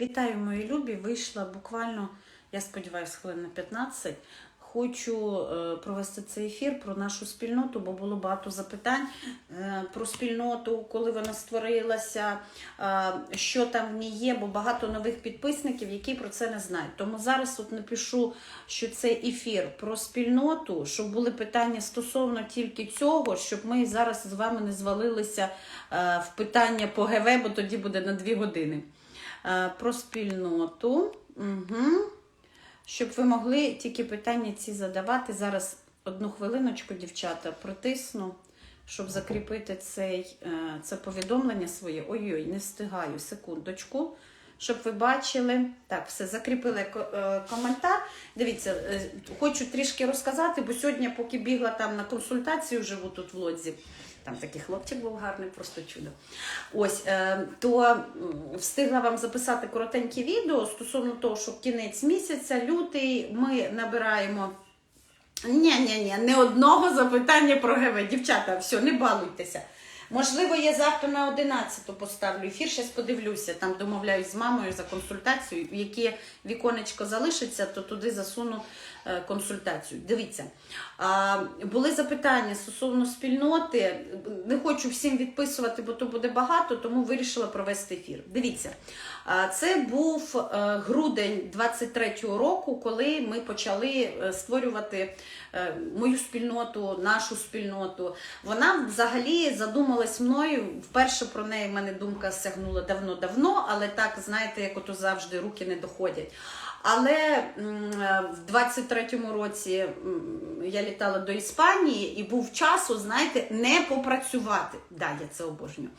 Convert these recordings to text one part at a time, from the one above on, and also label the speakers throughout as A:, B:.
A: Вітаю, мої любі. Вийшла буквально, я сподіваюся, хвилин на 15. Хочу е, провести цей ефір про нашу спільноту, бо було багато запитань е, про спільноту, коли вона створилася, е, що там в ній є, бо багато нових підписників, які про це не знають. Тому зараз тут напишу, що це ефір про спільноту, щоб були питання стосовно тільки цього, щоб ми зараз з вами не звалилися в питання по ГВ, бо тоді буде на 2 години. Е, Про спільноту. Угу. Щоб ви могли тільки питання ці задавати. Зараз одну хвилиночку, дівчата, протисну, щоб закріпити цей, е, це повідомлення своє. Ой-ой, не встигаю, секундочку. Щоб ви бачили. Так, все, закріпили е, коментар. Дивіться, хочу трішки розказати, бо сьогодні, поки бігла там на консультацію, живу тут в Лодзі. Там такий хлопчик був гарний, просто чудо. Ось, е, то встигла вам записати коротеньке відео стосовно того, що кінець місяця, лютий, ми набираємо. Ні, ні, ні, не одного запитання про ГВ. Дівчата, все, не балуйтеся. Можливо, я завтра на 11 поставлю ефір, зараз подивлюся, там домовляюсь з мамою за консультацію. Яке віконечко залишиться, то туди засуну консультацію. Дивіться, були запитання стосовно спільноти. Не хочу всім відписувати, бо то буде багато, тому вирішила провести ефір. Дивіться, це був е, грудень 23-го року, коли ми почали е, створювати е, мою спільноту, нашу спільноту. Вона взагалі задумалась мною. Вперше про неї в мене думка сягнула давно-давно, але так, знаєте, як ото завжди руки не доходять. Але е, в 23-му році я літала до Іспанії і був часу, знаєте, не попрацювати. Да, я це обожнюю.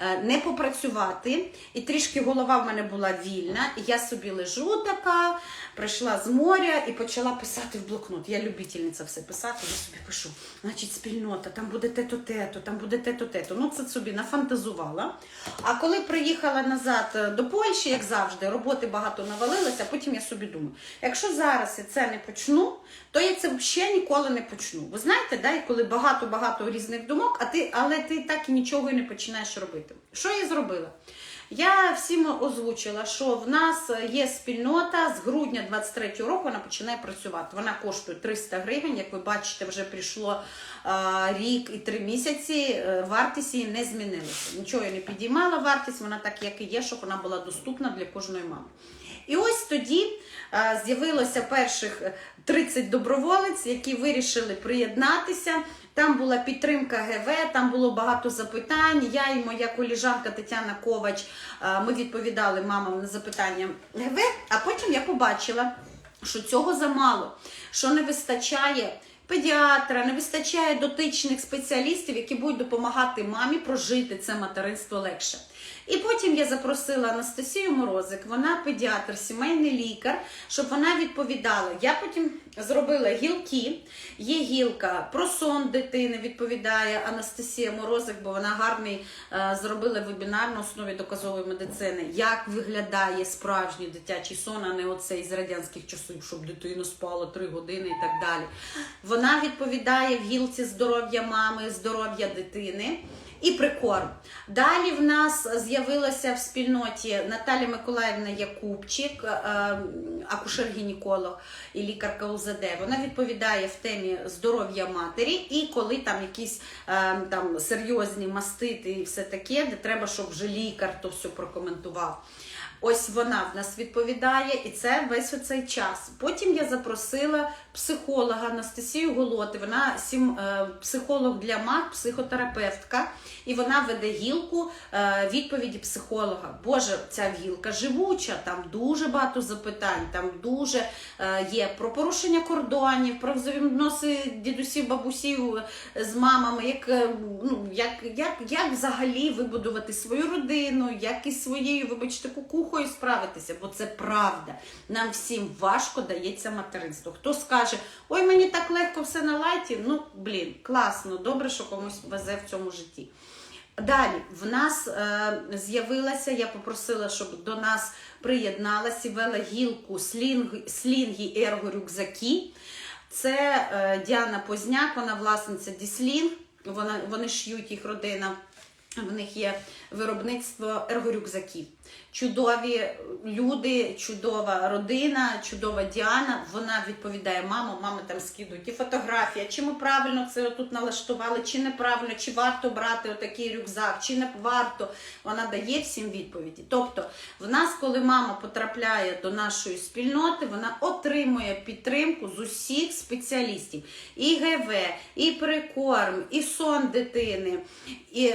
A: Е, Не попрацювати. І трішки голова в мене була вільна. І я собі лежу така, прийшла з моря і почала писати в блокнот. Я любительниця все писати, я собі пишу. Значить, спільнота, там буде те-то, те-то, там буде те-то, те-то. Ну, це собі нафантазувала. А коли приїхала назад е, до Польщі, як завжди, роботи багато навалилося, потім я собі думаю, якщо зараз я це не почну, то я це взагалі ніколи не почну. Ви знаєте, да, коли багато-багато різних думок, а ти, але ти так і нічого не починаєш робити. Що я зробила? Я всім озвучила, що в нас є спільнота з грудня 23-го року. Вона починає працювати. Вона коштує 300 гривень. Як ви бачите, вже прийшло рік і три місяці. е, Вартість її не змінилася. Нічого я не підіймала вартість. Вона так, як і є, щоб вона була доступна для кожної мами. І ось тоді з'явилося перших 30 доброволець, які вирішили приєднатися. Там була підтримка ГВ, там було багато запитань. Я і моя коліжанка Тетяна Ковач ми відповідали мамам на запитання ГВ, а потім я побачила, що цього замало, що не вистачає. Педіатра, не вистачає дотичних спеціалістів, які будуть допомагати мамі прожити це материнство легше. І потім я запросила Анастасію Морозик, вона педіатр, сімейний лікар, щоб вона відповідала. Я потім зробила гілки. Є гілка про сон дитини, відповідає Анастасія Морозик, бо вона гарний е, зробила вебінар на основі доказової медицини, як виглядає справжній дитячий сон, а не оцей з радянських часів, щоб дитина спала 3 години і так далі. Вона відповідає в гілці здоров'я мами, здоров'я дитини. І прикорм. Далі в нас з'явилася в спільноті Наталя Миколаївна Якубчик, е, акушер-гінеколог і лікарка УЗД. Вона відповідає в темі здоров'я матері, і коли там якісь е, там серйозні мастити і все таке, де треба, щоб вже лікар то все прокоментував. Ось вона в нас відповідає, і це весь оцей час. Потім я запросила психолога Анастасію Голоти. Вона сім, е, психолог для мат, психотерапевтка, і вона веде гілку е, відповіді психолога. Боже, ця гілка живуча, там дуже багато запитань, там дуже е, є про порушення кордонів, про взаємоноси дідусів, бабусів з мамами, як, ну, як, як, як взагалі вибудувати свою родину, як із своєю, вибачте, кукухою справитися, бо це правда. Нам всім важко дається материнство. Хто скаже, ой, мені так легко все на лайті, ну, блін, класно, добре, що комусь везе в цьому житті. Далі в нас е, з'явилася, я попросила, щоб до нас приєдналася вела гілку слінг, слінги ерго-рюкзаки. Це е, Діана Позняк, вона власниця Діслінг, вони шиють їх родина. В них є виробництво ергорюкзаків. Чудові люди, чудова родина, чудова Діана. Вона відповідає: мамо, мами там скидують і фотографія, чи ми правильно це тут налаштували, чи неправильно, чи варто брати отакий рюкзак, чи не варто. Вона дає всім відповіді. Тобто, в нас, коли мама потрапляє до нашої спільноти, вона отримує підтримку з усіх спеціалістів: і ГВ, і прикорм, і сон дитини. і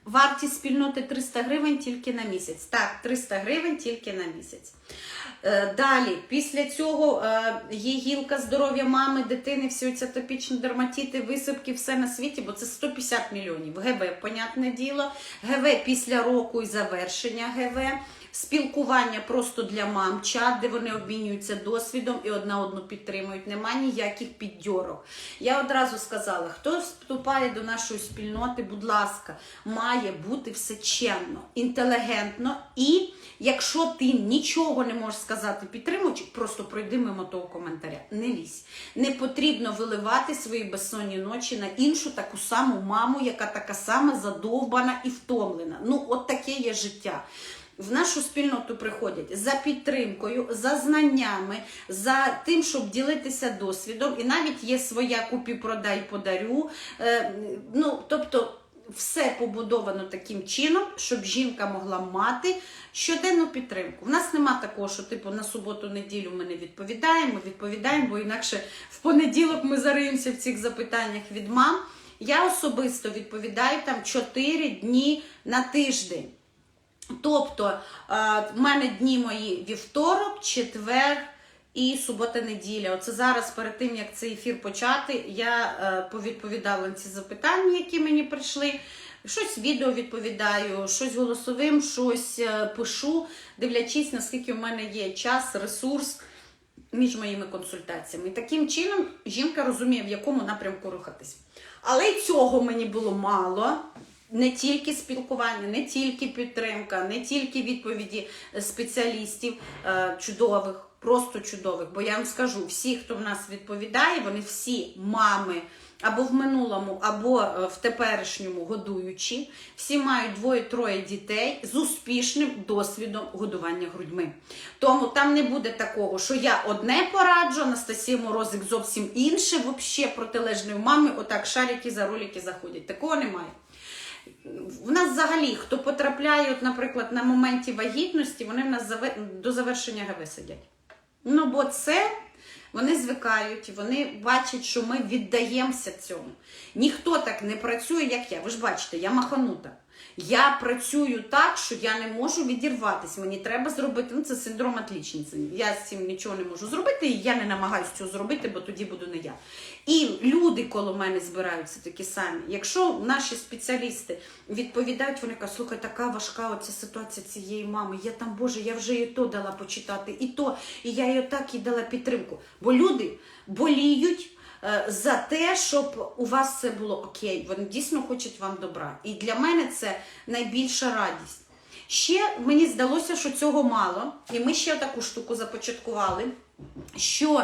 A: Вартість спільноти 300 гривень тільки на місяць. Так, 300 гривень тільки на місяць. Е, Далі, після цього е, є гілка здоров'я мами, дитини, всі ці атопічні дерматити, висипки, все на світі, бо це 150 мільйонів. ГВ, понятне діло. ГВ після року і завершення ГВ. Спілкування просто для мам, чат, де вони обмінюються досвідом і одна одну підтримують. Нема ніяких піддьорок. Я одразу сказала, хто вступає до нашої спільноти, будь ласка, має бути все чемно, інтелігентно і. Якщо ти нічого не можеш сказати підтримуючи, просто пройди мимо того коментаря. Не лізь. Не потрібно виливати свої безсонні ночі на іншу таку саму маму, яка така сама задовбана і втомлена. Ну, от таке є життя. В нашу спільноту приходять за підтримкою, за знаннями, за тим, щоб ділитися досвідом. І навіть є своя купі-продай подарю. Е, ну, тобто все побудовано таким чином, щоб жінка могла мати щоденну підтримку. В нас нема такого, що типу на суботу-неділю ми не відповідаємо, відповідаємо, бо інакше в понеділок ми зариємося в цих запитаннях від мам. Я особисто відповідаю там 4 дні на тиждень. Тобто е, в мене дні мої вівторок, четвер і субота-неділя. Оце зараз, перед тим як цей ефір почати, я е, повідповідала на ці запитання, які мені прийшли. Щось відео відповідаю, щось голосовим, щось е, пишу, дивлячись, наскільки в мене є час, ресурс між моїми консультаціями. Таким чином жінка розуміє, в якому напрямку рухатись. Але й цього мені було мало. Не тільки спілкування, не тільки підтримка, не тільки відповіді спеціалістів е, чудових, просто чудових. Бо я вам скажу, всі, хто в нас відповідає, вони всі мами або в минулому, або е, в теперішньому годуючі, всі мають двоє-троє дітей з успішним досвідом годування грудьми. Тому там не буде такого, що я одне пораджу, Анастасія Морозик зовсім інше, взагалі протилежної мами, отак шарики за ролики заходять. Такого немає. В нас взагалі, хто потрапляє, от, наприклад, на моменті вагітності, вони в нас до завершення ГВ сидять. Ну, бо це вони звикають, вони бачать, що ми віддаємося цьому. Ніхто так не працює, як я. Ви ж бачите, я маханута. Я працюю так, що я не можу відірватися. Мені треба зробити. Ну, це синдром отлічниці. Я з цим нічого не можу зробити, і я не намагаюся цього зробити, бо тоді буду не я. І люди коло мене збираються такі самі. Якщо наші спеціалісти відповідають, вони кажуть, слухай, така важка оця ситуація цієї мами. Я там, Боже, я вже і то дала почитати, і то, і я їй так і дала підтримку. Бо люди боліють. Е, За те, щоб у вас все було окей, вони дійсно хочуть вам добра. І для мене це найбільша радість. Ще мені здалося, що цього мало, і ми ще таку штуку започаткували, що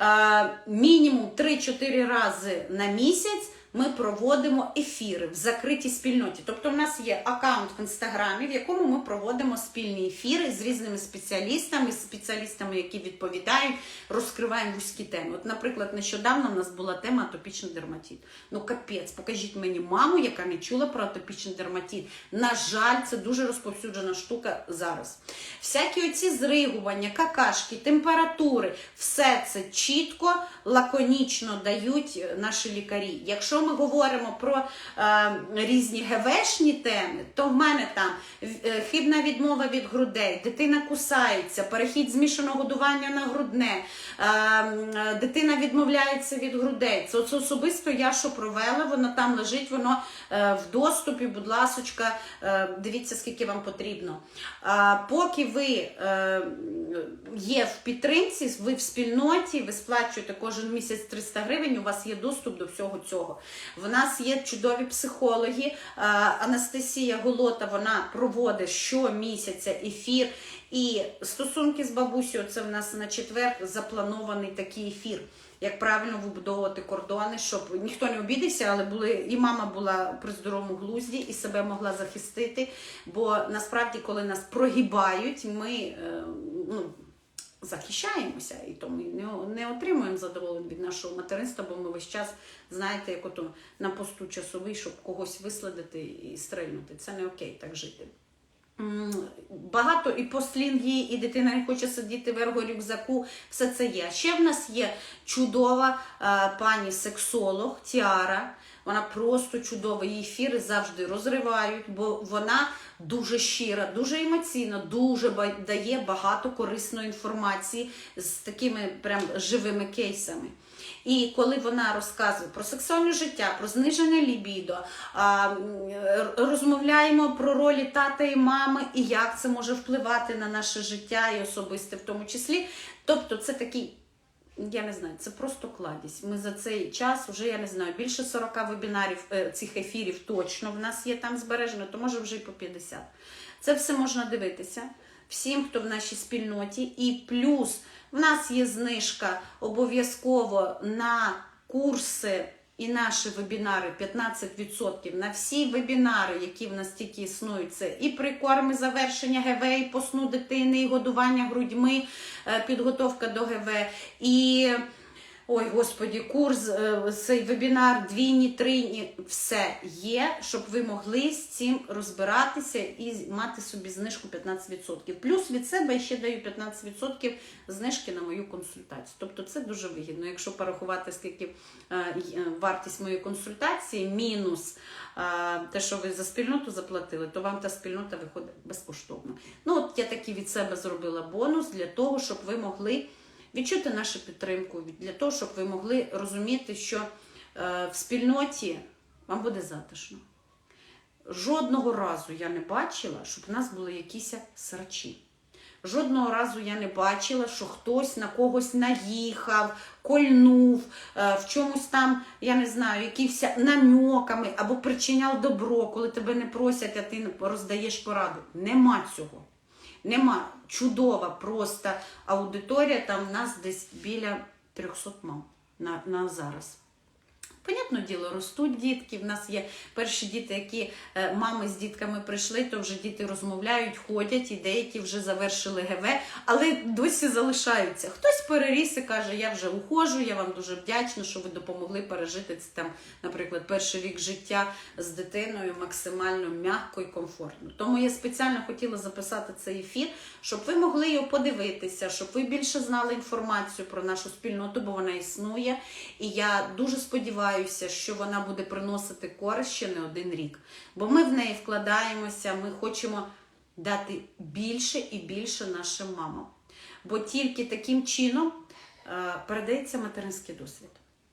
A: е, мінімум 3-4 рази на місяць ми проводимо ефіри в закритій спільноті. Тобто, в нас є аккаунт в інстаграмі, в якому ми проводимо спільні ефіри з різними спеціалістами, спеціалістами, які відповідають, розкриваємо вузькі теми. От, наприклад, нещодавно в нас була тема атопічний дерматит. Ну капець, покажіть мені маму, яка не чула про атопічний дерматит. На жаль, це дуже розповсюджена штука зараз. Всякі оці зригування, какашки, температури, все це чітко, лаконічно дають наші лікарі. Якщо ми говоримо про е, різні ГВшні теми, то в мене там е, хибна відмова від грудей, дитина кусається, перехід змішаного годування на грудне, е, е, дитина відмовляється від грудей. Це, особисто я що провела, воно там лежить, воно е, в доступі, будь ласочка, е, дивіться, скільки вам потрібно. А поки ви е, є в підтримці, ви в спільноті, ви сплачуєте кожен місяць 300 гривень, у вас є доступ до всього цього. В нас є чудові психологи. Е, Анастасія Голота вона проводить щомісяця ефір. І стосунки з бабусею, це в нас на четвер запланований такий ефір. Як правильно вибудовувати кордони, щоб ніхто не обідався, але були і мама була при здоровому глузді і себе могла захистити. Бо насправді, коли нас прогибають, ми е, ну, захищаємося і тому не, отримуємо задоволення від нашого материнства, бо ми весь час, знаєте, як ото на посту часовий, щоб когось висладити і стрельнути. Це не окей так жити. Багато і послін є, і дитина не хоче сидіти в ергорюкзаку. Все це є. Ще в нас є чудова е, пані сексолог Тіара. Вона просто чудова. Її ефіри завжди розривають, бо вона дуже щира, дуже емоційна, дуже дає багато корисної інформації з такими прям живими кейсами. І коли вона розказує про сексуальне життя, про зниження лібідо, розмовляємо про ролі тата і мами і як це може впливати на наше життя і особисте в тому числі. Тобто, це такий. Я не знаю, це просто кладість. Ми за цей час вже я не знаю більше 40 вебінарів е, цих ефірів точно в нас є там збережено, то може вже й по 50. Це все можна дивитися всім, хто в нашій спільноті. І плюс в нас є знижка обов'язково на курси і наші вебінари 15% на всі вебінари, які в нас тільки існують. Це і прикорми завершення ГВ, і по дитини, і годування грудьми, е, підготовка до ГВ. І Ой, господі, курс, е, цей вебінар, двійні, трійні, все є, щоб ви могли з цим розбиратися і мати собі знижку 15%. Плюс від себе я ще даю 15% знижки на мою консультацію. Тобто це дуже вигідно. Якщо порахувати, скільки е, е, вартість моєї консультації, мінус те, що ви за спільноту заплатили, то вам та спільнота виходить безкоштовно. Ну, от я такий від себе зробила бонус для того, щоб ви могли відчути нашу підтримку, для того, щоб ви могли розуміти, що е, в спільноті вам буде затишно. Жодного разу я не бачила, щоб в нас були якісь срачі. Жодного разу я не бачила, що хтось на когось наїхав, кольнув, е, в чомусь там, я не знаю, якимось намеками або причиняв добро, коли тебе не просять, а ти роздаєш пораду. Нема цього. Нема чудова просто аудиторія, там нас десь біля 300 мам на, на зараз. Понятне діло, ростуть дітки. В нас є перші діти, які е, мами з дітками прийшли, то вже діти розмовляють, ходять, і деякі вже завершили ГВ, але досі залишаються. Хтось переріс і каже, я вже уходжу, я вам дуже вдячна, що ви допомогли пережити це там, наприклад, перший рік життя з дитиною максимально м'яко і комфортно. Тому я спеціально хотіла записати цей ефір, щоб ви могли його подивитися, щоб ви більше знали інформацію про нашу спільноту, бо вона існує. І я дуже сподіваюся, що вона буде приносити користь ще не один рік. Бо ми в неї вкладаємося, ми хочемо дати більше і більше нашим мамам. Бо тільки таким чином е, передається материнський досвід.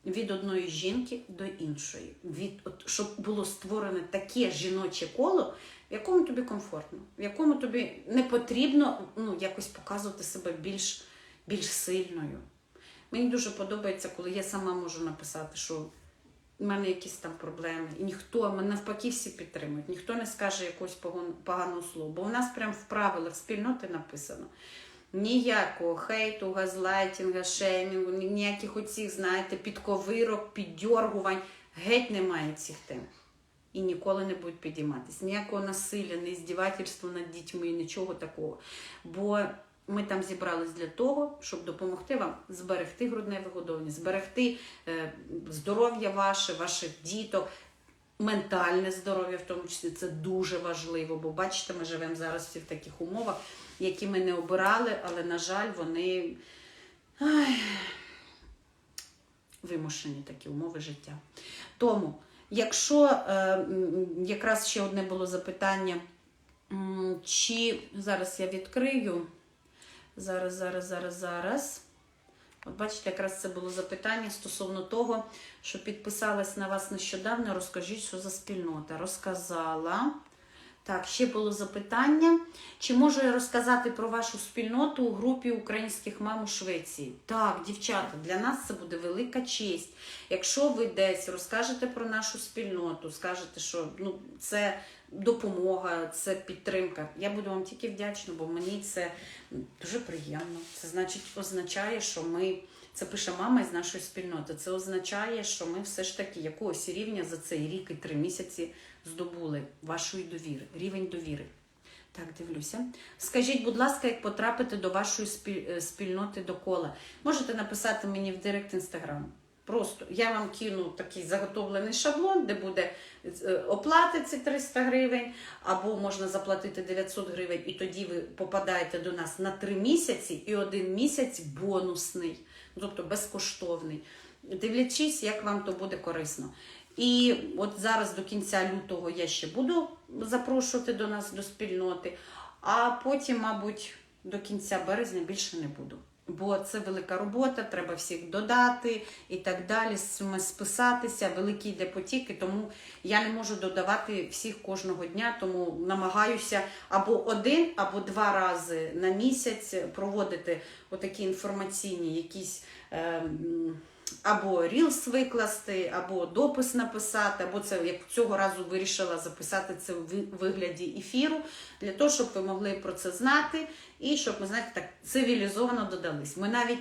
A: Від одної жінки до іншої, від от, щоб було створене таке жіноче коло, в якому тобі комфортно, в якому тобі не потрібно ну, якось показувати себе більш, більш сильною. Мені дуже подобається, коли я сама можу написати, що в мене якісь там проблеми, і ніхто, мене навпаки всі підтримують, ніхто не скаже якогось поганого слова. Бо у нас прямо в правилах спільноти написано. Ніякого хейту, газлайтінга, шеймінгу, ніяких оцих, знаєте, підковирок, піддьоргувань. Геть немає цих тем. І ніколи не будуть підійматись. Ніякого насилля, не здівательства над дітьми, нічого такого. Бо ми там зібрались для того, щоб допомогти вам зберегти грудне вигодовування, зберегти е, здоров'я ваше, ваших діток, ментальне здоров'я, в тому числі це дуже важливо. Бо бачите, ми живемо зараз всі в таких умовах, які ми не обирали, але, на жаль, вони ай, вимушені такі умови життя. Тому, якщо е, якраз ще одне було запитання, чи зараз я відкрию. Зараз, зараз, зараз, зараз. От бачите, якраз це було запитання стосовно того, що підписалась на вас нещодавно. Розкажіть, що за спільнота. Розказала. Так, ще було запитання. Чи можу я розказати про вашу спільноту у групі українських мам у Швеції? Так, дівчата, для нас це буде велика честь. Якщо ви десь розкажете про нашу спільноту, скажете, що ну, це допомога, це підтримка. Я буду вам тільки вдячна, бо мені це дуже приємно. Це значить означає, що ми. Це пише мама із нашої спільноти. Це означає, що ми все ж таки якогось рівня за цей рік і три місяці здобули вашої довіри, рівень довіри. Так, дивлюся. Скажіть, будь ласка, як потрапити до вашої е, спільноти до кола? Можете написати мені в директ інстаграм. Просто я вам кину такий заготовлений шаблон, де буде е, оплата ці 300 гривень, або можна заплатити 900 гривень, і тоді ви попадаєте до нас на 3 місяці, і один місяць бонусний, ну, тобто безкоштовний. Дивлячись, як вам то буде корисно. І от зараз до кінця лютого я ще буду запрошувати до нас до спільноти, а потім, мабуть, до кінця березня більше не буду. Бо це велика робота, треба всіх додати і так далі, списатися, великий йде потік, і тому я не можу додавати всіх кожного дня, тому намагаюся або один, або два рази на місяць проводити отакі інформаційні якісь. Е, або рілс викласти, або допис написати, або це як цього разу вирішила записати це в вигляді ефіру, для того, щоб ви могли про це знати, і щоб ми знаєте, так цивілізовано додались. Ми навіть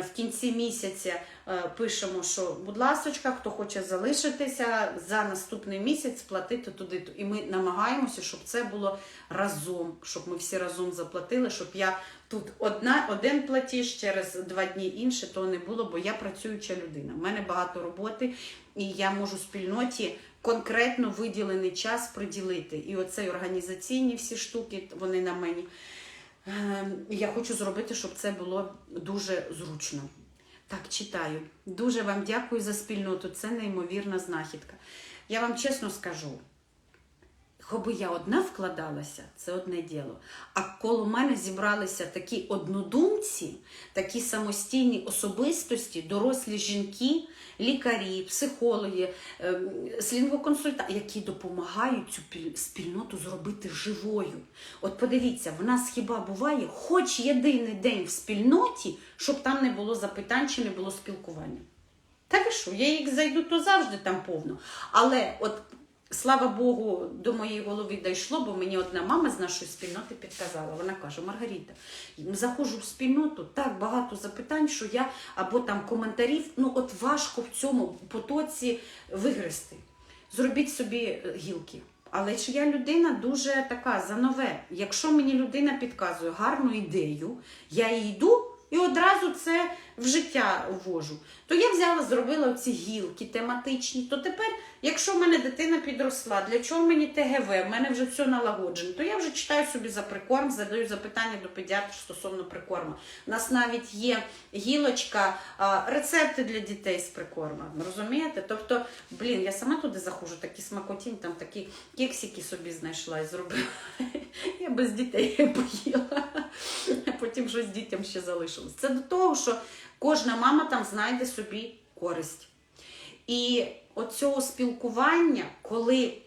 A: в кінці місяця е, пишемо, що, будь ласочка, хто хоче залишитися за наступний місяць, платити туди. І ми намагаємося, щоб це було разом, щоб ми всі разом заплатили, щоб я тут одна, один платіж, через два дні інше, то не було, бо я працююча людина. У мене багато роботи, і я можу спільноті конкретно виділений час приділити. І оцей організаційні всі штуки, вони на мені. Ем, Я хочу зробити, щоб це було дуже зручно. Так, читаю. Дуже вам дякую за спільноту. Це неймовірна знахідка. Я вам чесно скажу, Хоби я одна вкладалася, це одне діло. А коло мене зібралися такі однодумці, такі самостійні особистості, дорослі жінки, лікарі, психологи, ем, слінгоконсультанти, які допомагають цю спільноту зробити живою. От подивіться, в нас хіба буває хоч єдиний день в спільноті, щоб там не було запитань чи не було спілкування. Та ви що, я як зайду, то завжди там повно. Але от слава Богу, до моєї голови дійшло, бо мені одна мама з нашої спільноти підказала. Вона каже: Маргарита, заходжу в спільноту, так багато запитань, що я або там коментарів, ну от важко в цьому потоці вигрести. Зробіть собі е, гілки. Але ж я людина дуже така за нове. Якщо мені людина підказує гарну ідею, я їй йду і одразу це в життя ввожу. То я взяла, зробила оці гілки тематичні. То тепер, якщо в мене дитина підросла, для чого мені ТГВ, в мене вже все налагоджено, то я вже читаю собі за прикорм, задаю запитання до педіатрів стосовно прикорму. У нас навіть є гілочка, рецепти для дітей з прикормом. Розумієте? Тобто, блін, я сама туди заходжу, такі смакотінь, там такі кексики собі знайшла і зробила. Я без дітей поїла. Потім щось дітям ще залишилось. Це до того, що кожна мама там знайде собі користь. І оцього спілкування, коли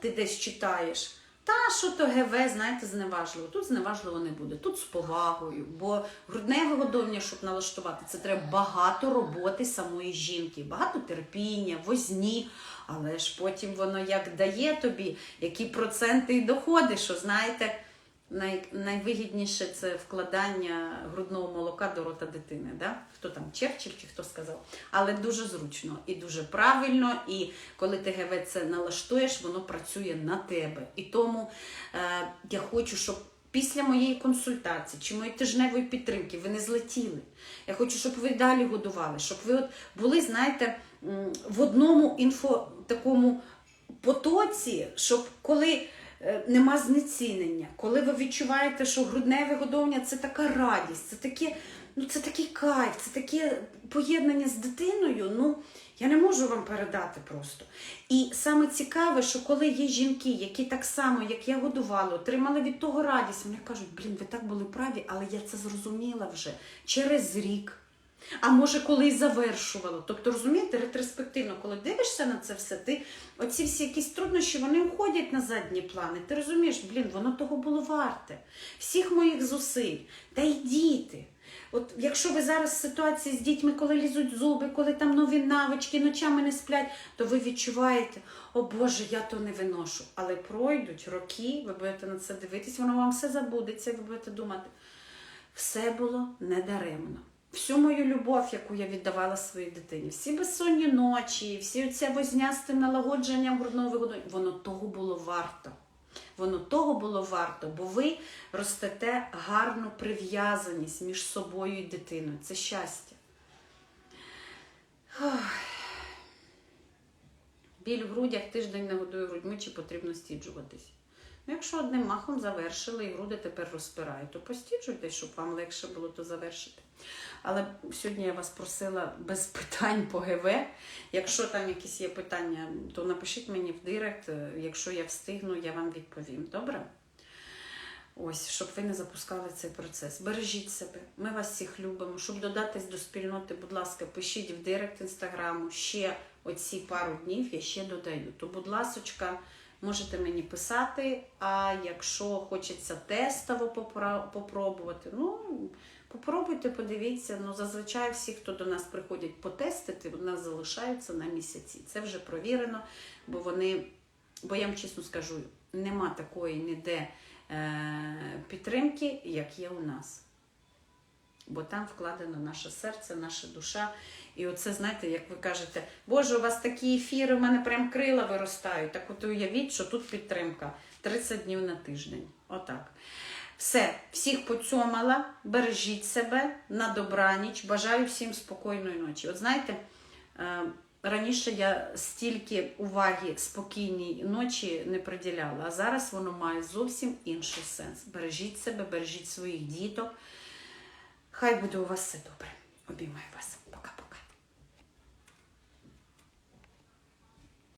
A: ти десь читаєш, та що то ГВ, знаєте, зневажливо. Тут зневажливо не буде, тут з повагою. Бо грудне вигодовлення, щоб налаштувати, це треба багато роботи самої жінки, багато терпіння, возні. Але ж потім воно як дає тобі, які проценти і доходи, що знаєте. Най, найвигідніше це вкладання грудного молока до рота дитини. Да? Хто там Черчилль чи хто сказав. Але дуже зручно і дуже правильно. І коли ти ГВ це налаштуєш, воно працює на тебе. І тому е, я хочу, щоб після моєї консультації чи моєї тижневої підтримки ви не злетіли. Я хочу, щоб ви далі годували, щоб ви от були, знаєте, в одному інфо такому потоці, щоб коли нема знецінення, коли ви відчуваєте, що грудне вигодовування це така радість, це таке, ну це такий кайф, це таке поєднання з дитиною. Ну я не можу вам передати просто. І саме цікаве, що коли є жінки, які так само, як я годувала, отримали від того радість, вони кажуть, блін, ви так були праві, але я це зрозуміла вже через рік. А може, колись завершувало. Тобто, розумієте, ретроспективно, коли дивишся на це все, ти оці всі якісь труднощі, вони уходять на задні плани. Ти розумієш, блін, воно того було варте. Всіх моїх зусиль. Та й діти. От якщо ви зараз ситуації з дітьми, коли лізуть зуби, коли там нові навички, ночами не сплять, то ви відчуваєте, о Боже, я то не виношу. Але пройдуть роки, ви будете на це дивитись, воно вам все забудеться, ви будете думати, все було недаремно. Всю мою любов, яку я віддавала своїй дитині, всі безсонні ночі, всі оця возня з тим налагодженням грудного вигодування, воно того було варто. Воно того було варто, бо ви ростете гарну прив'язаність між собою і дитиною. Це щастя. Біль в грудях тиждень не годує грудьми, чи потрібно стіджуватись. Ну, якщо одним махом завершили і груди тепер розпирають, то постіджуйтесь, щоб вам легше було то завершити. Але сьогодні я вас просила без питань по ГВ. Якщо там якісь є питання, то напишіть мені в директ. Якщо я встигну, я вам відповім. Добре? Ось, щоб ви не запускали цей процес. Бережіть себе, ми вас всіх любимо. Щоб додатись до спільноти, будь ласка, пишіть в директ інстаграму. Ще оці пару днів я ще додаю. То, будь ласочка, можете мені писати. А якщо хочеться тестово попробувати, ну попробуйте, подивіться. Ну, зазвичай всі, хто до нас приходять потестити, у нас залишаються на місяці. Це вже провірено, бо вони, бо я вам чесно скажу, нема такої ніде е, підтримки, як є у нас. Бо там вкладено наше серце, наша душа. І оце, знаєте, як ви кажете, Боже, у вас такі ефіри, у мене прям крила виростають. Так от уявіть, що тут підтримка 30 днів на тиждень. Отак. Все, всіх поцьомала, бережіть себе на добраніч. Бажаю всім спокійної ночі. От знаєте, е, раніше я стільки уваги спокійній ночі не приділяла, а зараз воно має зовсім інший сенс. Бережіть себе, бережіть своїх діток. Хай буде у вас все добре. Обіймаю вас.